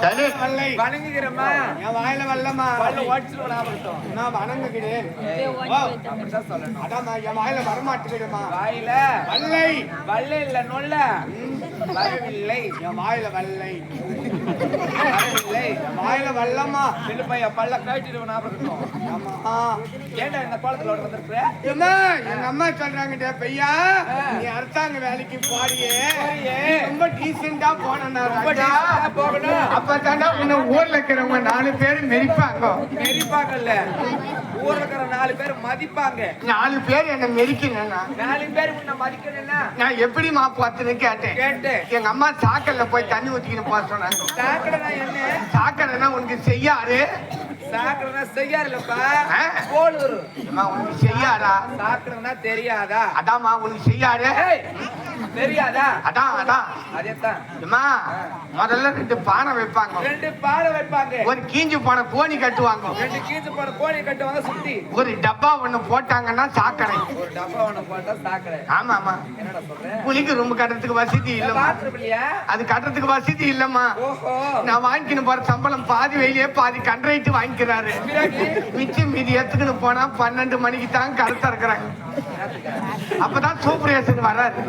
சரி வல்லை வணங்குகிறம்மா என் வாயில இருக்கட்டும் நான் வணங்குகிறேன் அதாம்மா என் வாயில வரமாட்டேங்குதுமா வாயில வல்லை வல்ல இல்ல நொல்ல வரவில்லை. என் வாயில வல்லை வரவில்லை. என் வாயில வல்லம்மா பிள்ளைப்பைய பல்ல கட்டிடுவா இருக்கட்டும் ஆமா ஏன்டா இந்த கோலத்துல வந்திருக்கிற? எங்க அம்மா சொல்றாங்கடா பையா நீ அரசாங்க வேலைக்கு போறியே. ரொம்ப டீசெண்டா போனா போகணும். அப்பதாண்டா உன்னை ஊர்ல இருக்கிறவங்க நாலு பேர் மெரிப்பாங்க. மெரிப்பாங்கல்ல. ஊர்ல இருக்கிற நாலு பேர் மதிப்பாங்க. நாலு பேர் என்ன மெரிக்கணும்னா. நாலு பேர் உன்னை மதிக்கணும்னா. நான் எப்படிமா போத்துன்னு கேட்டேன். கேட்டு எங்க அம்மா சாக்கல்ல போய் தண்ணி ஊத்திக்கின்னு போக சொன்னாங்க. சாக்கடைனா என்ன? சாக்கடைனா உனக்கு செய்யாரு சாக்கடைனா ஆ? போலூர் அம்மா உனக்கு செய்யாரா சாக்கடைனா தெரியாதா? அதாம்மா உனக்கு செய்யாரு தெரியாதா? அதான் அதான். அதேதான் அம்மா முதல்ல ரெண்டு பானை வைப்பாங்க. ரெண்டு வைப்பாங்க. ஒரு கீஞ்சு போன கோணி கட்டுவாங்க. ரெண்டு கீச்சு போன கோழி கட்டுவாங்க சுத்தி. ஒரு டப்பா ஒண்ணு போட்டாங்கன்னா சாக்கடை. ஒரு டப்பா ஒண்ணு போட்டா சாக்கடை. ஆமா ஆமா. என்னடா ரொம்ப கட்டுறதுக்கு வசதி இல்லையா? அது கட்டுறதுக்கு வசதி இல்லம்மா. நான் வாங்கிக்கின்னு போற சம்பளம் பாதி வெயிலே பாதி கண்ட்ரைட்டு வாங்கிக்கிறாரு. மிச்சம் மீதி எடுத்துக்கின்னு போனா பன்னெண்டு மணிக்கு தான் கடை திறக்கிறாங்க அப்பதான் சூப்பரேசன் வர்றாரு.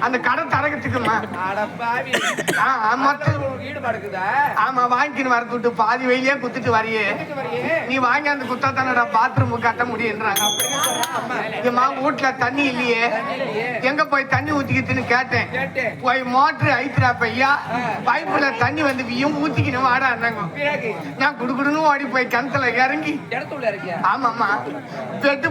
அந்த கடை திறக்கிறதுக்குமா அட பாவி. ஆ, மொத்த உனக்கு ஈடுபாடு இருக்குதா ஆமா வாங்கிக்கின்னு வரது விட்டு பாதி வெயிலே குத்துட்டு வரையே. நீ வாங்கி அந்த குத்தா தானடா பாத்ரூம் கட்ட முடியுன்றாங்க. ஏம்மா வீட்டுல தண்ணி இல்லையே. எங்க போய் தண்ணி ஊத்திக்கிட்டுன்னு கேட்டேன். போய் மோட்டர் ஐத்துறா பையா பைப்புல தண்ணி வந்து வியும் ஊத்திக்கின்னு வாடான்னாங்க பிறகு? நான் குடுகுடுன்னு ஓடி போய் கிணத்துல இறங்கி ஆமாம்மா. பெட்டு